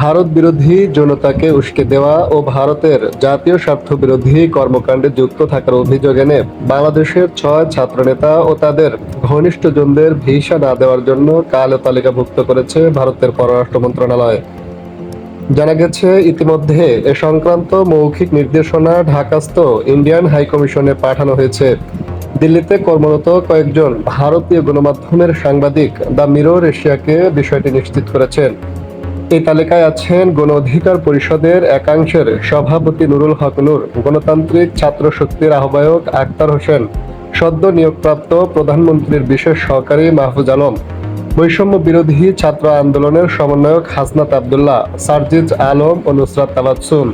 ভারত বিরোধী জনতাকে উস্কে দেওয়া ও ভারতের জাতীয় স্বার্থ বিরোধী কর্মকাণ্ডে যুক্ত থাকার অভিযোগ এনে বাংলাদেশের ছয় ছাত্রনেতা ও তাদের ঘনিষ্ঠজনদের ভিসা না দেওয়ার জন্য কালো তালিকাভুক্ত করেছে ভারতের পররাষ্ট্র মন্ত্রণালয়। জানা গেছে, ইতিমধ্যে এ সংক্রান্ত মৌখিক নির্দেশনা ঢাকাস্থ ইন্ডিয়ান হাইকমিশনে পাঠানো হয়েছে। দিল্লিতে কর্মরত কয়েকজন ভারতীয় গণমাধ্যমের সাংবাদিক দ্য মিরর এশিয়াকে বিষয়টি নিশ্চিত করেছেন। এই তালিকায় আছেন গণ অধিকার পরিষদের একাংশের সভাপতি নুরুল হক নূর, গণতান্ত্রিক ছাত্র শক্তির আহ্বায়ক আক্তার হোসেন, সদ্য নিয়োগপ্রাপ্ত প্রধানমন্ত্রীর বিশেষ সহকারী মাহফুজ আলম, বৈষম্য বিরোধী ছাত্র আন্দোলনের সমন্বয়ক হাসনাত আবদুল্লাহ, সার্জিজ আলম ও নুসরাত তাবাসসুম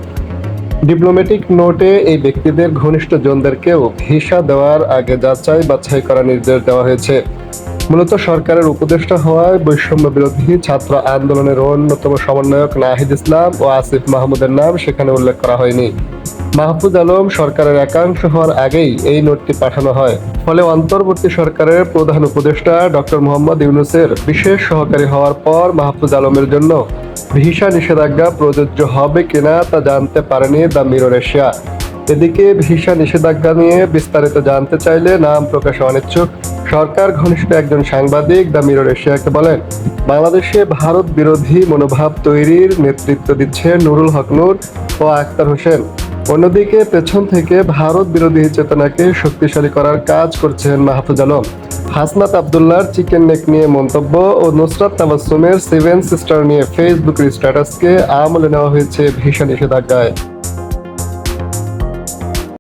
ডিপ্লোম্যাটিক নোটে এই ব্যক্তিদের ঘনিষ্ঠ জনদেরকেও ভিসা দেওয়ার আগে যাচাই বাছাই করার নির্দেশ দেওয়া হয়েছে। মূলত সরকারের উপদেষ্টা হওয়ায় বৈষম্য বিরোধী ছাত্র আন্দোলনের অন্যতম সমন্বয়ক নাহিদ ইসলাম ও আসিফ মাহমুদের নাম সেখানে উল্লেখ করা হয়নি। মাহফুজ আলম সরকারের একাংশ হওয়ার আগেই এই নোটটি পাঠানো হয়। ফলে অন্তর্বর্তী সরকারের প্রধান উপদেষ্টা ডক্টর মোহাম্মদ ইউনুসের বিশেষ সহকারী হওয়ার পর মাহফুজ আলমের জন্য ভিসা নিষেধাজ্ঞা প্রযোজ্য হবে কিনা তা জানতে পারেনি দ্য মিরর এশিয়া। এদিকে ভিসা নিষেধাজ্ঞা নিয়ে বিস্তারিত জানতে চাইলে নাম প্রকাশে অনিচ্ছুক। সরকার ঘনিষ্ঠ একজন সাংবাদিক দ্য মিরর এশিয়াকে বলেন, বাংলাদেশে ভারত বিরোধী মনোভাব তৈরির নেতৃত্ব দিচ্ছে নুরুল হক নূর ও আক্তার হোসেন। অন্যদিকে পেছন থেকে ভারত বিরোধী চেতনাকে শক্তিশালী করার কাজ করছেন মাহফুজ আলম। হাসনাত আবদুল্লাহর চিকেন নেক নিয়ে মন্তব্য ও নুসরাত তাবাসসুমের সেভেন সিস্টার নিয়ে ফেসবুকের স্ট্যাটাসকে আমলে নেওয়া হয়েছে ভীষণ নিষেধাজ্ঞায়।